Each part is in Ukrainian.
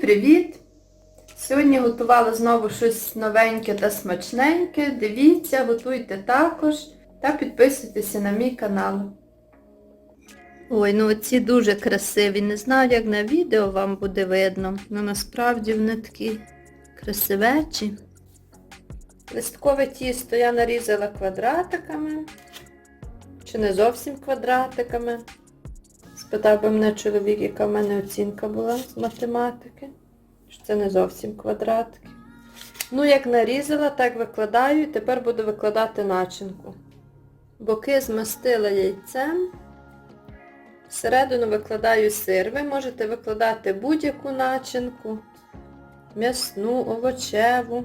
Привіт! Сьогодні готувала знову щось новеньке та смачненьке. Дивіться, готуйте також та підписуйтеся на мій канал. Ой, ну оці дуже красиві. Не знаю, як на відео вам буде видно, але насправді вони такі красивечі. Листкове тісто я нарізала квадратиками, чи не зовсім квадратиками. Спитав би мене чоловік, яка в мене оцінка була з математики. Що це не зовсім квадратики. Ну, як нарізала, так викладаю і тепер буду викладати начинку. Боки змастила яйцем. Всередину викладаю сир. Ви можете викладати будь-яку начинку, м'ясну, овочеву.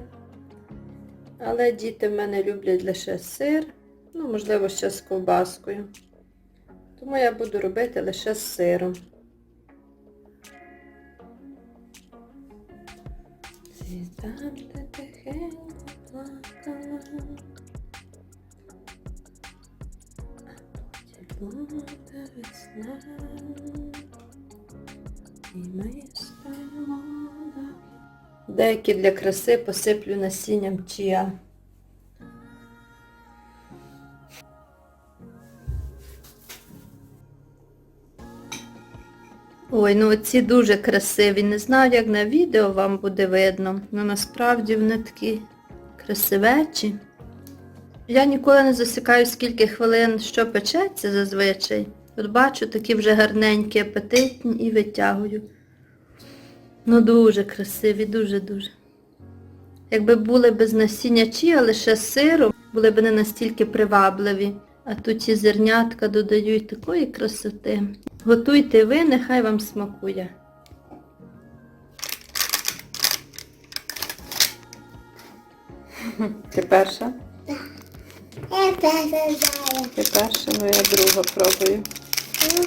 Але діти в мене люблять лише сир. Ну, можливо, ще з ковбаскою. Тому я буду робити лише з сиром. Там, де тихенько плакала, а потім весна, і ми стоїмо Деякі для краси посиплю насінням чия. Ой, ну ці дуже красиві. Не знаю, як на відео вам буде видно, але насправді вони такі красивечі. Я ніколи не засікаю, скільки хвилин що печеться зазвичай. От бачу, такі вже гарненькі, апетитні і витягую. Ну дуже красиві, дуже-дуже. Якби були без насіння чия, лише з сиром, були б не настільки привабливі. А тут ці зернятка додають такої красоти. Готуйте ви, нехай вам смакує. Ти перша? Я перша знаю. Ти перша, ну я друга пробую. Ну,